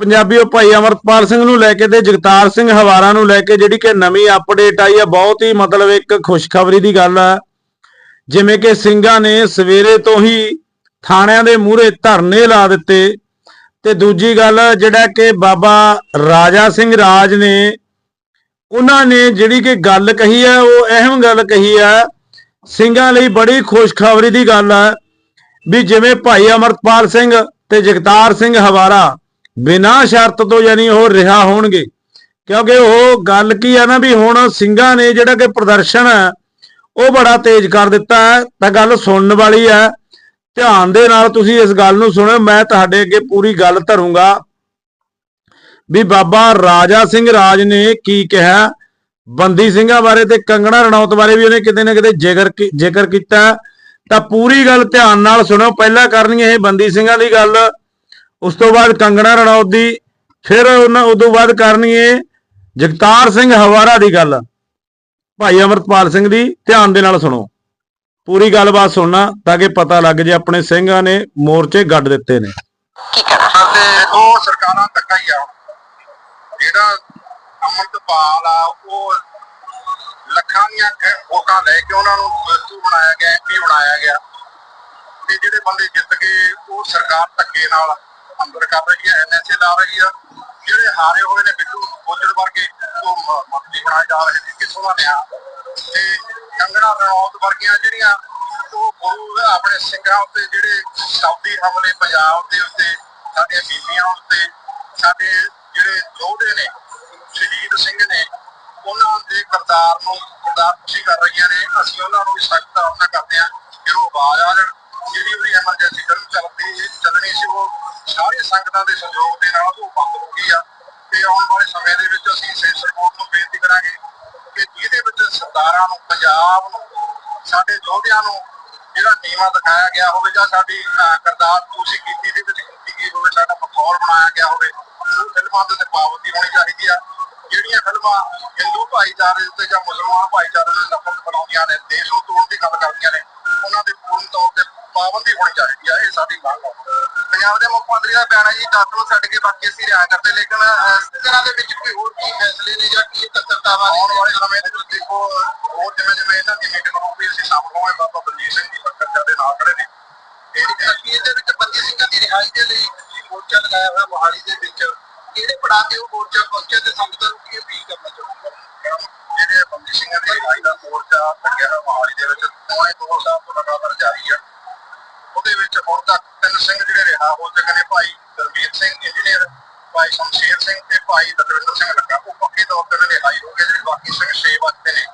ਪੰਜਾਬੀਓ ਭਾਈ ਅਮਰਪਾਲ ਸਿੰਘ ਨੂੰ ਲੈ ਕੇ ਤੇ ਜਗਤਾਰ ਸਿੰਘ ਹਵਾਰਾ ਨੂੰ ਲੈ ਕੇ ਜਿਹੜੀ ਕਿ ਨਵੀਂ ਅਪਡੇਟ ਆਈ ਹੈ ਬਹੁਤ ਹੀ ਮਤਲਬ ਇੱਕ ਖੁਸ਼ਖਬਰੀ ਦੀ ਗੱਲ ਹੈ ਜਿਵੇਂ ਕਿ ਸਿੰਘਾਂ ਨੇ ਸਵੇਰੇ ਤੋਂ ਹੀ ਥਾਣਿਆਂ ਦੇ ਮੂਹਰੇ ਧਰਨੇ ਲਾ ਦਿੱਤੇ। ਤੇ ਦੂਜੀ ਗੱਲ ਜਿਹੜਾ ਕਿ ਬਾਬਾ ਰਾਜਾ ਸਿੰਘ ਰਾਜ ਨੇ, ਉਹਨਾਂ ਨੇ ਜਿਹੜੀ ਕਿ ਗੱਲ ਕਹੀ ਹੈ ਉਹ ਅਹਿਮ ਗੱਲ ਕਹੀ ਹੈ ਸਿੰਘਾਂ ਲਈ ਬੜੀ ਖੁਸ਼ਖਬਰੀ ਦੀ ਗੱਲ ਹੈ ਵੀ ਜਿਵੇਂ ਭਾਈ ਅਮਰਪਾਲ ਸਿੰਘ ਤੇ ਜਗਤਾਰ ਸਿੰਘ ਹਵਾਰਾ ਬਿਨਾਂ ਸ਼ਰਤ ਤੋਂ ਯਾਨੀ ਉਹ ਰਿਹਾ ਹੋਣਗੇ। ਕਿਉਂਕਿ ਉਹ ਗੱਲ ਕੀ ਹੈ ਨਾ ਵੀ ਹੁਣ ਸਿੰਘਾਂ ਨੇ ਜਿਹੜਾ ਕਿ ਪ੍ਰਦਰਸ਼ਨ ਹੈ, ਉਹ ਬੜਾ ਤੇਜ਼ ਕਰ ਦਿੱਤਾ ਹੈ। ਤਾਂ ਗੱਲ ਸੁਣਨ ਵਾਲੀ ਹੈ। ਧਿਆਨ ਦੇ ਨਾਲ ਤੁਸੀਂ ਇਸ ਗੱਲ ਨੂੰ ਸੁਣੋ, ਮੈਂ ਤੁਹਾਡੇ ਅੱਗੇ ਪੂਰੀ ਗੱਲ ਧਰੂੰਗਾ। ਵੀ ਬਾਬਾ ਰਾਜਾ ਸਿੰਘ ਰਾਜ ਨੇ ਕੀ ਕਿਹਾ? ਬੰਦੀ ਸਿੰਘਾਂ ਬਾਰੇ ਤੇ ਕੰਗਣਾ ਰਣੌਤ ਬਾਰੇ ਵੀ ਉਹਨੇ ਕਿਤੇ ਨਾ ਕਿਤੇ ਜ਼ਿਕਰ ਜ਼ਿਕਰ ਕੀਤਾ। ਤਾਂ ਪੂਰੀ ਗੱਲ ਧਿਆਨ ਨਾਲ ਸੁਣੋ, ਪਹਿਲਾਂ ਕਰਨੀ ਇਹ ਬੰਦੀ ਸਿੰਘਾਂ ਦੀ ਗੱਲ। ਉਸ ਤੋਂ ਬਾਅਦ ਕੰਗਣਾ ਰਣੌਤ ਦੀ ਫਿਰ ਉਹਨਾਂ ਉਦੋਂ ਬਾਅਦ ਕਰਨੀ ਹੈ ਜਗਤਾਰ ਸਿੰਘ ਹਵਾਰਾ ਦੀ ਗੱਲ। ਭਾਈ ਅਮਰਪਾਲ ਸਿੰਘ ਦੀ ਧਿਆਨ ਦੇ ਨਾਲ ਸੁਣੋ। ਪੂਰੀ ਗੱਲਬਾਤ ਸੁਣਨਾ ਤਾਂ ਕਿ ਪਤਾ ਲੱਗ ਜੇ ਆਪਣੇ ਸਿੰਘਾਂ ਨੇ ਮੋਰਚੇ ਗੱਡ ਦਿੱਤੇ ਨੇ। ਕੀ ਕਰਾਂ? ਤੇ ਉਹ ਸਰਕਾਰਾਂ ਧੱਕਾ ਹੀ ਆ ਜਿਹੜਾ ਅਮਰਤਪਾਲ ਆ ਉਹ ਲੱਖਾਂ ਦੀਆਂ ਕ- ਵੋਟਾਂ ਲੈ ਕੇ ਉਹਨਾਂ ਨੂੰ ਦੋਸਤੂ ਬਣਾਇਆ ਗਿਆ ਐਮਪੀ ਬਣਾਇਆ ਗਿਆ। ਤੇ ਜਿਹੜੇ ਬੰਦੇ ਜਿੱਤ ਗਏ ਉਹ ਸਰਕਾਰ ਧੱਕੇ ਨਾਲ ਅੰਦਰ ਕਰ ਰਹੀ ਹੈ, ਐਨਐਸਏ ਲਾ ਰਹੀ ਆ। ਜਿਹੜੇ ਹਾਰੇ ਹੋਏ ਨੇ ਬਿੱਟੂ ਬੋਜੜ ਵਰਗੇ, ਉਹ ਮੰਤਰੀ ਬਣਾਏ ਜਾ ਰਹੇ ਨੇ ਕਿਸੋਂ ਦਾ ਨਿਆਂ। ਤੇ ਕੰਗਣਾ ਰਣੌਤ ਵਰਗੀਆਂ ਜਿਹੜੀਆਂ, ਉਹ ਗੁਰੂ ਆਪਣੇ ਸਿੰਘਾਂ ਉੱਤੇ ਜਿਹੜੇ ਸਾਊਦੀ ਹਮਲੇ ਪੰਜਾਬ ਦੇ ਉੱਤੇ, ਸਾਡੀਆਂ ਬੀਬੀਆਂ ਉੱਤੇ, ਸਾਡੇ ਜਿਹੜੇ ਯੋਧੇ ਨੇ, ਸ਼ਹੀਦ ਸਿੰਘ ਨੇ, ਉਹਨਾਂ ਦੇ ਕਰਤਾਰ ਨੂੰ ਕਰਤਾਰ ਖੁਸ਼ੀ ਕਰ ਰਹੀਆਂ ਨੇ। ਅਸੀਂ ਉਹਨਾਂ ਨੂੰ ਵੀ ਸਖਤ ਆਉਣਾ ਕਰਦੇ ਹਾਂ ਕਿ ਉਹ ਆਵਾਜ਼ ਆ ਜਾਣ। ਜਿਹੜੀ ਉਹਦੀ ਐਮਰਜੈਂਸੀ ਫਿਲਮ ਚੱਲਦੀ ਚੱਲਣੀ ਸੀ, ਉਹ ਸਾਰੇ ਸੰਗਤਾਂ ਦੇ ਸਹਿਯੋਗ ਦੇ ਨਾਲ ਉਹ ਬੰਦ ਹੋ ਗਈ ਆ ਤੇ ਆਉਣ ਵਾਲੇ ਸਮੇਂ ਦੇ ਵਿੱਚ ਅਸੀਂ ਸੈਂਸਰ ਬੋਰਡ ਨੂੰ ਬੇਨਤੀ ਕਰਾਂਗੇ ਕਿ ਜਿਹਦੇ ਵਿੱਚ ਸਰਦਾਰਾਂ ਨੂੰ, ਪੰਜਾਬ ਨੂੰ, ਸਾਡੇ ਯੋਧਿਆਂ ਨੂੰ ਜਿਹੜਾ ਨੀਵਾ ਦਿਖਾਇਆ ਗਿਆ ਹੋਵੇ ਜਾਂ ਸਾਡੀ ਕਰਤਾਰ ਤੁਸੀਂ ਕੀਤੀ ਦੇ ਵਿੱਚ ਕੀਤੀ ਗਈ ਹੋਵੇ, ਸਾਡਾ ਮਖੌਲ ਬਣਾਇਆ ਗਿਆ ਹੋਵੇ, ਉਹ ਫਿਲਮਾਂ ਦੇ ਉੱਤੇ ਪਾਬੰਦੀ ਹੋਣੀ ਚਾਹੀਦੀ ਆ। ਜਿਹੜੀਆਂ ਫਿਲਮਾਂ ਹਿੰਦੂ ਭਾਈਚਾਰੇ ਦੇ ਉੱਤੇ ਜਾਂ ਮੁਸਲਮਾਨ ਭਾਈਚਾਰੇ ਦੇ ਨਫ਼ਰਤ ਬਣਾਉਂਦੀਆਂ ਨੇ ਦੇਸ਼ ਨੂੰ ਤੋੜਨ ਦੀ ਗੱਲ ਕਰਦੀਆਂ ਨੇ, ਉਹਨਾਂ ਦੇ ਪੂਰਨ ਤੌਰ ਤੇ ਪਾਬੰਦੀ ਹੋਣੀ ਚਾਹੀਦੀ ਆ, ਇਹ ਸਾਡੀ ਮੰਗ ਆ। ਪੰਜਾਬ ਦੇ ਮੁੱਖ ਮੰਤਰੀ ਦਾ ਬਿਆਨ ਹੈ ਜੀ ਨੂੰ ਛੱਡ ਕੇ ਬਾਕੀ ਅਸੀਂ ਰਿਹਾ ਕਰਦੇ ਲੇਕਿਨ ਸਿੱਧਰਾਂ ਦੇ ਵਿੱਚ ਕੋਈ ਹੋਰ ਕੀ ਫੈਸਲੇ ਨੇ ਜਾਂ ਕੀ ਤੱਕਰਤਾਵਾਂ ਆਉਣ ਵਾਲੇ ਸਮੇਂ ਦੇ ਵਿੱਚ ਦੇਖੋ ਹੋਰ ਜਿਵੇਂ ਜਿਵੇਂ ਇਹਨਾਂ ਦੀ ਮੀਟਿੰਗ ਹੋਊਗੀ ਅਸੀਂ ਸ਼ਾਮਲ ਹੋਵਾਂਗੇ ਬਾਬਾ ਬਲਜੀਤ ਸਿੰਘ ਜੀ ਪੱਕਰ ਦੇ ਨਾਲ ਖੜੇ ਨੇ। ਇਹ ਅਖੀਰ ਦੇ ਵਿੱਚ ਬੰਦੀ ਸਿੰਘਾਂ ਦੀ ਰਿਹਾਈ ਦੇ ਲਈ ਮੋਰਚਾ ਲਗਾਇਆ ਹੋਇਆ ਮੋਹਾਲੀ ਦੇ ਵਿੱਚ। ਕਿਹੜੇ ਪੜਾਅ ਤੇ ਉਹ ਮੋਰਚਾ ਪਹੁੰਚਿਆ ਤੇ ਸੰਗਤਾਂ ਨੂੰ ਕੀ ਅਪੀਲ ਕਰਨਾ ਚਾਹੁੰਦੇ ਜਿਹੜੇ ਬੰਦੀ ਸਿੰਘਾਂ ਦੀ ਰਿਹਾਈ ਦਾ ਮੋਰਚਾ ਲੱਗਿਆ ਹੋਇਆ ਮੋਹਾਲੀ ਦੇ ਵਿੱਚ ਪੌਣੇ ਦੋ ਸਾਲ ਤੋਂ ਲਗਾਤਾਰ ਜਾਰੀ ਆ। ਉਹਦੇ ਵਿੱਚ ਹੁਣ ਤੱਕ ਤਿੰਨ ਸਿੰਘ ਜਿਹੜੇ ਰਿਹਾ ਹੋ ਚੁੱਕੇ ਨੇ ਭਾਈ ਦਰਬੀਰ ਸਿੰਘ ਇੰਜੀਨੀਅਰ ਭਾਈ ਸ਼ਮਸ਼ੇਰ ਸਿੰਘ ਤੇ ਭਾਈ ਦਤਵਿੰਦਰ ਸਿੰਘ ਲੱਗਾ। ਉਹ ਪੱਕੇ ਤੌਰ ਤੇ ਰਿਹਾਈ ਹੋ ਗਏ ਜਿਹੜੇ ਬਾਕੀ ਸਿੰਘ 6 ਵਜੇ ਨੇ।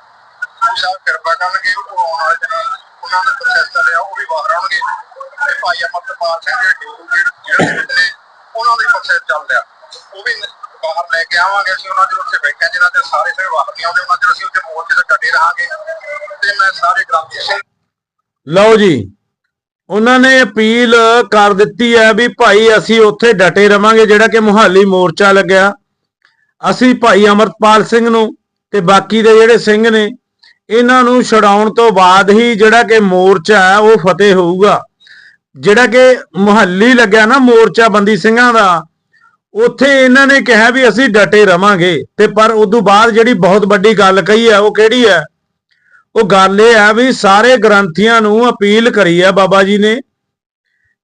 ਗੁਰੂ ਸਾਹਿਬ ਕਿਰਪਾ ਕਰਨਗੇ ਉਹ ਆਉਣ ਵਾਲੇ ਦਿਨਾਂ ਉਹਨਾਂ ਦਾ ਪ੍ਰੋਸੈਸ ਚੱਲਿਆ ਉਹ ਵੀ ਬਾਹਰ ਆਉਣਗੇ। ਤੇ ਭਾਈ ਅਮਰਪਾਲ ਸਿੰਘ ਜਿਹੜੇ ਡਿਊਟੀ ਜਿਹੜੇ ਨੇ ਉਹਨਾਂ ਦੇ ਪ੍ਰੋਸੈਸ ਚੱਲ ਰਿਹਾ। ਉਹ ਵੀ ਬਾਹਰ ਲੈ ਕੇ ਆਵਾਂਗੇ ਅਸੀਂ ਉਹਨਾਂ ਦੇ ਉੱਤੇ ਬੈਠੇ ਹਾਂ, ਦੇ ਸਾਰੇ ਸਿੰਘ ਬਾਹਰ ਨਹੀਂ ਆਉਂਦੇ ਉਹਨਾਂ ਦੇ ਅਸੀਂ ਉੱਥੇ ਮੋਰਚੇ ਤੇ ਡਟੇ ਰਹਾਂਗੇ। ਤੇ ਮੈਂ ਸਾਰੇ ਗ੍ਰਾਮੀ ਸਿੰਘ ਲਓ ਜੀ। ਉਹਨਾਂ ਨੇ ਅਪੀਲ ਕਰ ਦਿੱਤੀ ਹੈ ਵੀ ਭਾਈ ਅਸੀਂ ਉੱਥੇ ਡਟੇ ਰਵਾਂਗੇ, ਜਿਹੜਾ ਕਿ ਮੁਹਾਲੀ ਮੋਰਚਾ ਲੱਗਿਆ। ਅਸੀਂ ਭਾਈ ਅਮਰਪਾਲ ਸਿੰਘ ਨੂੰ ਤੇ ਬਾਕੀ ਦੇ ਜਿਹੜੇ ਸਿੰਘ ਨੇ, ਇਹਨਾਂ ਨੂੰ ਛਡਾਉਣ ਤੋਂ ਬਾਅਦ ਹੀ ਜਿਹੜਾ ਕਿ ਮੋਰਚਾ ਹੈ, ਉਹ ਫਤਿਹ ਹੋਊਗਾ। ਜਿਹੜਾ ਕਿ ਮੁਹੱਲੀ ਲੱਗਿਆ ਨਾ ਮੋਰਚਾ ਬੰਦੀ ਸਿੰਘਾਂ ਦਾ, ਉੱਥੇ ਇਹਨਾਂ ਨੇ ਕਿਹਾ ਵੀ ਅਸੀਂ ਡਟੇ ਰਵਾਂਗੇ। ਤੇ ਪਰ ਉਦੋਂ ਬਾਅਦ ਜਿਹੜੀ ਬਹੁਤ ਵੱਡੀ ਗੱਲ ਕਹੀ ਹੈ, ਉਹ ਕਿਹੜੀ ਹੈ? ਉਹ ਗੱਲ ਇਹ ਆ ਵੀ ਸਾਰੇ ਗ੍ਰੰਥੀਆਂ ਨੂੰ ਅਪੀਲ ਕਰੀ ਆ ਬਾਬਾ ਜੀ ਨੇ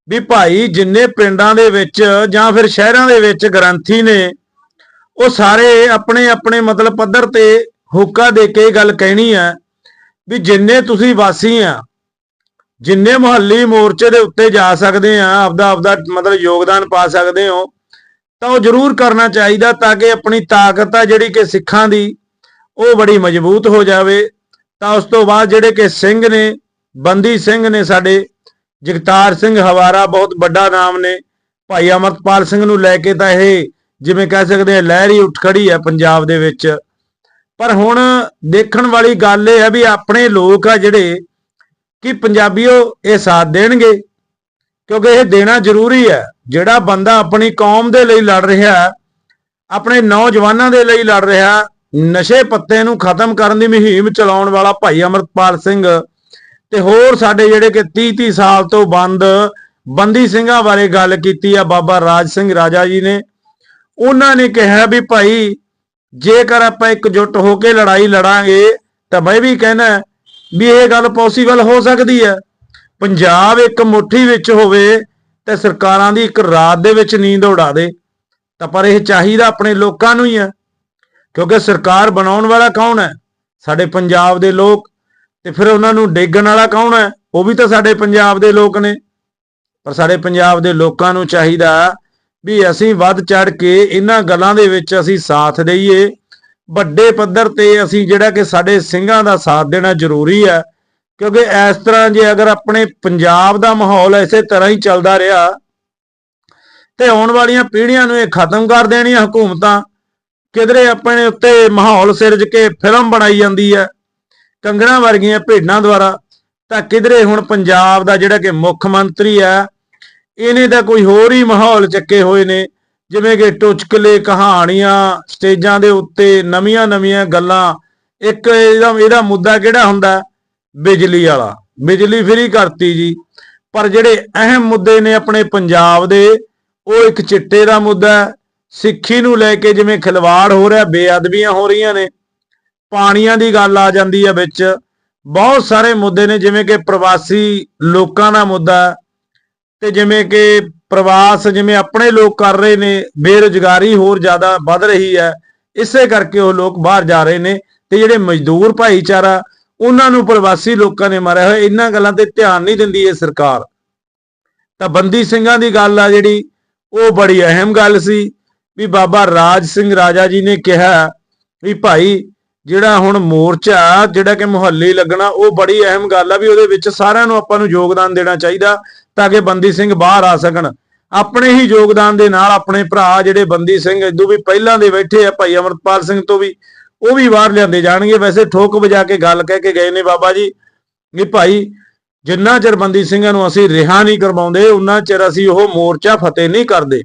ਵੀ ਭਾਈ ਜਿੰਨੇ ਪਿੰਡਾਂ ਦੇ ਵਿੱਚ ਜਾਂ ਫਿਰ ਸ਼ਹਿਰਾਂ ਦੇ ਵਿੱਚ ਗ੍ਰੰਥੀ ਨੇ, ਉਹ ਸਾਰੇ ਆਪਣੇ ਆਪਣੇ ਮਤਲਬ ਪੱਧਰ ਤੇ ਹੁੱਕਾ ਦੇ ਕੇ ਇਹ ਗੱਲ ਕਹਿਣੀ ਆ ਵੀ ਜਿੰਨੇ ਤੁਸੀਂ ਵਾਸੀ ਆ, ਜਿੰਨੇ ਮੁਹੱਲੀ ਮੋਰਚੇ ਦੇ ਉੱਤੇ ਜਾ ਸਕਦੇ ਆ, ਆਪਦਾ ਆਪਦਾ ਮਤਲਬ ਯੋਗਦਾਨ ਪਾ ਸਕਦੇ ਹੋ, ਤਾਂ ਉਹ ਜ਼ਰੂਰ ਕਰਨਾ ਚਾਹੀਦਾ ਤਾਂ ਕਿ ਆਪਣੀ ਤਾਕਤ ਆ ਜਿਹੜੀ ਕਿ ਸਿੱਖਾਂ ਦੀ, ਉਹ ਬੜੀ ਮਜ਼ਬੂਤ ਹੋ ਜਾਵੇ। ਤਾਂ ਉਸ ਤੋਂ ਬਾਅਦ ਜਿਹੜੇ ਕਿ ਸਿੰਘ ਨੇ, ਬੰਦੀ ਸਿੰਘ ਨੇ ਸਾਡੇ, ਜਗਤਾਰ ਸਿੰਘ ਹਵਾਰਾ ਬਹੁਤ ਵੱਡਾ ਨਾਮ ਨੇ। ਭਾਈ ਅਮਰਪਾਲ ਸਿੰਘ ਨੂੰ ਲੈ ਕੇ ਤਾਂ ਇਹ ਜਿਵੇਂ ਕਹਿ ਸਕਦੇ ਆ ਲਹਿਰੀ ਉੱਠ ਖੜੀ ਹੈ ਪੰਜਾਬ ਦੇ ਵਿੱਚ। ਪਰ ਹੁਣ ਦੇਖਣ ਵਾਲੀ ਗੱਲ ਇਹ ਹੈ ਵੀ ਆਪਣੇ ਲੋਕ ਆ ਜਿਹੜੇ ਕਿ ਪੰਜਾਬੀਓ ਇਹ ਸਾਥ ਦੇਣਗੇ, ਕਿਉਂਕਿ ਇਹ ਦੇਣਾ ਜ਼ਰੂਰੀ ਹੈ। ਜਿਹੜਾ ਬੰਦਾ ਆਪਣੀ ਕੌਮ ਦੇ ਲਈ ਲੜ ਰਿਹਾ, ਆਪਣੇ ਨੌਜਵਾਨਾਂ ਦੇ ਲਈ ਲੜ ਰਿਹਾ ਨਸ਼ੇ ਪੱਤੇ ਨੂੰ ਖਤਮ ਕਰਨ ਦੀ ਮੁਹਿੰਮ ਚਲਾਉਣ ਵਾਲਾ ਭਾਈ ਅਮਰਪਾਲ ਸਿੰਘ ਤੇ ਹੋਰ ਸਾਡੇ ਜਿਹੜੇ ਕਿ 30 30 ਸਾਲ ਤੋਂ ਬੰਦ ਬੰਦੀ ਸਿੰਘਾਂ ਬਾਰੇ ਗੱਲ ਕੀਤੀ ਆ, ਬਾਬਾ ਰਾਜ ਸਿੰਘ ਰਾਜਾ ਜੀ ਨੇ। ਉਹਨਾਂ ਨੇ ਕਿਹਾ ਵੀ ਭਾਈ, ਜੇਕਰ ਆਪਾਂ ਇਕਜੁੱਟ ਹੋ ਕੇ ਲੜਾਈ ਲੜਾਂਗੇ, ਤਾਂ ਮੈਂ ਵੀ ਕਹਿਣਾ ਵੀ ਇਹ ਗੱਲ ਪੋਸੀਬਲ ਹੋ ਸਕਦੀ ਹੈ ਪੰਜਾਬ ਇੱਕ ਮੁਠੀ ਵਿੱਚ ਹੋਵੇ ਤੇ ਸਰਕਾਰਾਂ ਦੀ ਇੱਕ ਰਾਤ ਦੇ ਵਿੱਚ ਨੀਂਦ ਉਡਾ ਦੇ। ਤਾਂ ਪਰ ਇਹ ਚਾਹੀਦਾ ਆਪਣੇ ਲੋਕਾਂ ਨੂੰ ਹੀ ਹੈ ਕਿਉਂਕਿ ਸਰਕਾਰ ਬਣਾਉਣ ਵਾਲਾ ਕੌਣ ਹੈ? ਸਾਡੇ ਪੰਜਾਬ ਦੇ ਲੋਕ ਤੇ ਫਿਰ ਉਹਨਾਂ ਨੂੰ ਡੇਗਣ ਵਾਲਾ ਕੌਣ ਹੈ? ਉਹ ਵੀ ਤਾਂ ਸਾਡੇ ਪੰਜਾਬ ਦੇ ਲੋਕ ਨੇ। ਪਰ ਸਾਡੇ ਪੰਜਾਬ ਦੇ ਲੋਕਾਂ ਨੂੰ ਚਾਹੀਦਾ ਵੀ ਅਸੀਂ ਵੱਧ ਚੜ ਕੇ ਇਹਨਾਂ ਗੱਲਾਂ ਦੇ ਵਿੱਚ ਅਸੀਂ ਸਾਥ ਦਈਏ। ਵੱਡੇ ਪੱਧਰ ਤੇ ਅਸੀਂ ਜਿਹੜਾ ਕਿ ਸਾਡੇ ਸਿੰਘਾਂ ਦਾ ਸਾਥ ਦੇਣਾ ਜ਼ਰੂਰੀ ਹੈ। ਕਿਉਂਕਿ ਇਸ ਤਰ੍ਹਾਂ ਜੇ ਅਗਰ ਆਪਣੇ ਪੰਜਾਬ ਦਾ ਮਾਹੌਲ ਐਸੇ ਤਰ੍ਹਾਂ ਹੀ ਚੱਲਦਾ ਰਿਹਾ ਤੇ ਆਉਣ ਵਾਲੀਆਂ ਪੀੜ੍ਹੀਆਂ ਨੂੰ ਇਹ ਖਤਮ ਕਰ ਦੇਣੀਆਂ ਹਕੂਮਤਾਂ ਕਿਧਰੇ ਆਪਣੇ ਉੱਤੇ ਮਾਹੌਲ ਸਿਰਜ ਕੇ ਫਿਲਮ ਬਣਾਈ ਜਾਂਦੀ ਹੈ, ਕੰਗਣਾ ਵਰਗੀਆਂ ਭੇਡਾਂ ਦੁਆਰਾ, ਤਾਂ ਕਿਧਰੇ ਹੁਣ ਪੰਜਾਬ ਦਾ ਜਿਹੜਾ ਕਿ ਮੁੱਖ ਮੰਤਰੀ ਹੈ, ਇਹਨੇ ਤਾਂ ਕੋਈ ਹੋਰ ਹੀ ਮਾਹੌਲ ਚੱਕੇ ਹੋਏ ਨੇ, ਜਿਵੇਂ ਕਿ ਟੁਚਕਲੇ ਕਹਾਣੀਆਂ, ਸਟੇਜਾਂ ਦੇ ਉੱਤੇ ਨਵੀਆਂ-ਨਵੀਆਂ ਗੱਲਾਂ, ਇੱਕ ਇਹਦਾ ਇਹਦਾ ਮੁੱਦਾ ਕਿਹੜਾ ਹੁੰਦਾ? ਬਿਜਲੀ ਵਾਲਾ, ਬਿਜਲੀ ਫ੍ਰੀ ਕਰਤੀ ਜੀ, ਪਰ ਜਿਹੜੇ ਅਹਿਮ ਮੁੱਦੇ ਨੇ ਆਪਣੇ ਪੰਜਾਬ ਦੇ, ਉਹ ਇੱਕ ਚਿੱਟੇ ਦਾ ਮੁੱਦਾ ਹੈ ਸਿੱਖੀ ਨੂੰ ਲੈ ਕੇ ਜਿਵੇਂ ਖਿਲਵਾੜ ਹੋ ਰਿਹਾ, ਬੇਅਦਬੀਆਂ ਹੋ ਰਹੀਆਂ ਨੇ, ਪਾਣੀਆਂ ਦੀ ਗੱਲ ਆ ਜਾਂਦੀ ਹੈ ਵਿੱਚ। ਬਹੁਤ ਸਾਰੇ ਮੁੱਦੇ ਨੇ, ਜਿਵੇਂ ਕਿ ਪ੍ਰਵਾਸੀ ਲੋਕਾਂ ਦਾ ਮੁੱਦਾ ਤੇ ਜਿਵੇਂ ਕਿ ਪ੍ਰਵਾਸ ਜਿਵੇਂ ਆਪਣੇ ਲੋਕ ਕਰ ਰਹੇ ਨੇ, ਬੇਰੁਜ਼ਗਾਰੀ ਹੋਰ ਜ਼ਿਆਦਾ ਵੱਧ ਰਹੀ ਹੈ, ਇਸੇ ਕਰਕੇ ਉਹ ਲੋਕ ਬਾਹਰ ਜਾ ਰਹੇ ਨੇ ਤੇ ਜਿਹੜੇ ਮਜ਼ਦੂਰ ਭਾਈਚਾਰਾ, ਉਹਨਾਂ ਨੂੰ ਪ੍ਰਵਾਸੀ ਲੋਕਾਂ ਨੇ ਮਾਰਿਆ ਹੋਇਆ, ਇਹਨਾਂ ਗੱਲਾਂ ਤੇ ਧਿਆਨ ਨਹੀਂ ਦਿੰਦੀ ਇਹ ਸਰਕਾਰ। ਤਾਂ ਬੰਦੀ ਸਿੰਘਾਂ ਦੀ ਗੱਲ ਆ ਜਿਹੜੀ, ਉਹ ਬੜੀ ਅਹਿਮ ਗੱਲ ਸੀ। ਵੀ ਬਾਬਾ ਰਾਜ ਸਿੰਘ ਰਾਜਾ ਜੀ ਨੇ ਕਿਹਾ ਵੀ ਭਾਈ, ਜਿਹੜਾ ਹੁਣ ਮੋਰਚਾ ਜਿਹੜਾ ਕਿ ਮੁਹੱਲੇ ਲੱਗਣਾ, ਉਹ ਬੜੀ ਅਹਿਮ ਗੱਲ ਆ ਵੀ ਉਹਦੇ ਵਿੱਚ ਸਾਰਿਆਂ ਨੂੰ ਆਪਾਂ ਨੂੰ ਯੋਗਦਾਨ ਦੇਣਾ ਚਾਹੀਦਾ ਤਾਂ ਕਿ ਬੰਦੀ ਸਿੰਘ ਬਾਹਰ ਆ ਸਕਣ। ਆਪਣੇ ਹੀ ਯੋਗਦਾਨ ਦੇ ਨਾਲ ਆਪਣੇ ਭਰਾ ਜਿਹੜੇ ਬੰਦੀ ਸਿੰਘ, ਇਦੋਂ ਵੀ ਪਹਿਲਾਂ ਦੇ ਬੈਠੇ ਆ ਭਾਈ ਅਮਰਪਾਲ ਸਿੰਘ ਤੋਂ ਵੀ, ਉਹ ਵੀ ਬਾਹਰ ਲਿਆਂਦੇ ਜਾਣਗੇ। ਵੈਸੇ ਠੋਕ ਵਜਾ ਕੇ ਗੱਲ ਕਹਿ ਕੇ ਗਏ ਨੇ ਬਾਬਾ ਜੀ ਵੀ ਭਾਈ, ਜਿੰਨਾ ਚਿਰ ਬੰਦੀ ਸਿੰਘਾਂ ਨੂੰ ਅਸੀਂ ਰਿਹਾ ਨਹੀਂ ਕਰਵਾਉਂਦੇ, ਉਨਾ ਚਿਰ ਅਸੀਂ ਉਹ ਮੋਰਚਾ ਫਤਿਹ ਨਹੀਂ ਕਰਦੇ।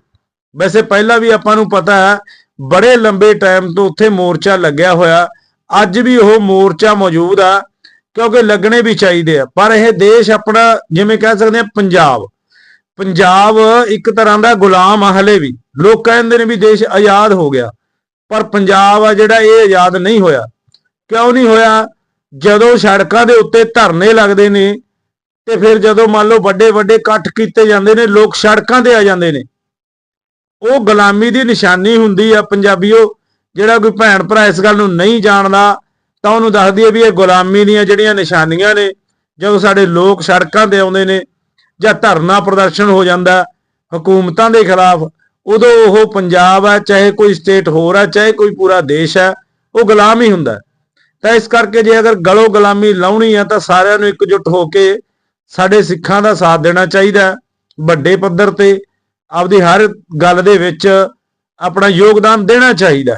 ਵੈਸੇ ਪਹਿਲਾਂ ਵੀ ਆਪਾਂ ਨੂੰ ਪਤਾ ਹੈ, ਬੜੇ ਲੰਬੇ ਟਾਈਮ ਤੋਂ ਉੱਥੇ ਮੋਰਚਾ ਲੱਗਿਆ ਹੋਇਆ। ਅੱਜ ਵੀ ਉਹ ਮੋਰਚਾ ਮੌਜੂਦ ਆ, ਕਿਉਂਕਿ ਲੱਗਣੇ ਵੀ ਚਾਹੀਦੇ ਆ। ਪਰ ਇਹ ਦੇਸ਼ ਆਪਣਾ ਜਿਵੇਂ ਕਹਿ ਸਕਦੇ ਆ, ਪੰਜਾਬ। ਪੰਜਾਬ ਇੱਕ ਤਰ੍ਹਾਂ ਦਾ ਗੁਲਾਮ ਆ ਹਲੇ ਵੀ। ਲੋਕ ਕਹਿੰਦੇ ਨੇ ਵੀ ਦੇਸ਼ ਆਜ਼ਾਦ ਹੋ ਗਿਆ। ਪਰ ਪੰਜਾਬ ਆ ਜਿਹੜਾ ਇਹ ਆਜ਼ਾਦ ਨਹੀਂ ਹੋਇਆ। ਕਿਉਂ ਨਹੀਂ ਹੋਇਆ? ਜਦੋਂ ਸੜਕਾਂ ਦੇ ਉੱਤੇ ਧਰਨੇ ਲੱਗਦੇ ਨੇ, ਤੇ ਫਿਰ ਜਦੋਂ ਮੰਨ ਲਓ ਵੱਡੇ ਵੱਡੇ ਇਕੱਠ ਕੀਤੇ ਜਾਂਦੇ ਨੇ, ਲੋਕ ਸੜਕਾਂ ਤੇ ਆ ਜਾਂਦੇ ਨੇ ਉਹ ਗੁਲਾਮੀ ਦੀ ਨਿਸ਼ਾਨੀ ਹੁੰਦੀ ਆ ਪੰਜਾਬੀਓ, ਜਿਹੜਾ ਕੋਈ ਭੈਣ ਭਰਾ ਇਸ ਗੱਲ ਨੂੰ ਨਹੀਂ ਜਾਣਦਾ, ਤਾਂ ਉਹਨੂੰ ਦੱਸਦੀ ਹੈ ਵੀ ਇਹ ਗੁਲਾਮੀ ਦੀਆਂ ਜਿਹੜੀਆਂ ਨਿਸ਼ਾਨੀਆਂ ਨੇ, ਜਦੋਂ ਸਾਡੇ ਲੋਕ ਸੜਕਾਂ ਤੇ ਆਉਂਦੇ ਨੇ, ਜਾਂ ਧਰਨਾ ਪ੍ਰਦਰਸ਼ਨ ਹੋ ਜਾਂਦਾ, ਹਕੂਮਤਾਂ ਦੇ ਖਿਲਾਫ, ਉਦੋਂ ਉਹ ਪੰਜਾਬ ਹੈ ਚਾਹੇ ਕੋਈ ਸਟੇਟ ਹੋਰ ਹੈ ਚਾਹੇ ਕੋਈ ਪੂਰਾ ਦੇਸ਼ ਹੈ ਉਹ ਗੁਲਾਮ ਹੀ ਹੁੰਦਾ। ਤਾਂ ਇਸ ਕਰਕੇ ਜੇ ਅਗਰ ਗਲੋ ਗੁਲਾਮੀ ਲਾਉਣੀ ਆ, ਤਾਂ ਸਾਰਿਆਂ ਨੂੰ ਇਕਜੁੱਟ ਹੋ ਕੇ ਸਾਡੇ ਸਿੱਖਾਂ ਦਾ ਸਾਥ ਦੇਣਾ ਚਾਹੀਦਾ, ਵੱਡੇ ਪੱਧਰ ਤੇ ਆਪਦੀ ਹਰ ਗੱਲ ਦੇ ਵਿੱਚ ਆਪਣਾ ਯੋਗਦਾਨ ਦੇਣਾ ਚਾਹੀਦਾ।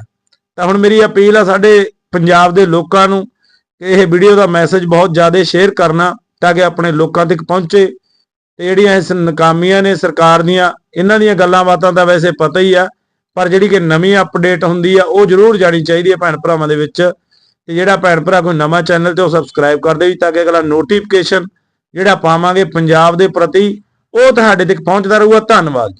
ਤਾਂ ਹੁਣ ਮੇਰੀ ਅਪੀਲ ਆ ਸਾਡੇ ਪੰਜਾਬ ਦੇ ਲੋਕਾਂ ਨੂੰ ਕਿ ਇਹ ਵੀਡੀਓ ਦਾ ਮੈਸੇਜ ਬਹੁਤ ਜ਼ਿਆਦਾ ਸ਼ੇਅਰ ਕਰਨਾ ਤਾਂ ਕਿ ਆਪਣੇ ਲੋਕਾਂ ਤੱਕ ਪਹੁੰਚੇ। ਤੇ ਜਿਹੜੀਆਂ ਇਸ ਨਕਾਮੀਆਂ ਨੇ ਸਰਕਾਰ ਦੀਆਂ, ਇਹਨਾਂ ਦੀਆਂ ਗੱਲਾਂ ਬਾਤਾਂ ਤਾਂ ਵੈਸੇ ਪਤਾ ਹੀ ਆ, ਪਰ ਜਿਹੜੀ ਕਿ ਨਵੀਂ ਅਪਡੇਟ ਹੁੰਦੀ ਆ, ਉਹ ਜ਼ਰੂਰ ਜਾਣੀ ਚਾਹੀਦੀ ਹੈ ਭੈਣ ਭਰਾਵਾਂ ਦੇ ਵਿੱਚ। ਤੇ ਜਿਹੜਾ ਭੈਣ ਭਰਾ ਕੋਈ ਨਵਾਂ ਚੈਨਲ ਤੇ ਉਹ ਸਬਸਕ੍ਰਾਈਬ ਕਰ ਦਿਓ ਜੀ, ਤਾਂ ਕਿ ਅਗਲਾ ਨੋਟੀਫਿਕੇਸ਼ਨ ਜਿਹੜਾ ਪਾਵਾਂਗੇ ਪੰਜਾਬ ਦੇ ਪ੍ਰਤੀ ਉਹ ਤੁਹਾਡੇ ਤੱਕ ਪਹੁੰਚਦਾ ਰਹੂਗਾ। ਧੰਨਵਾਦ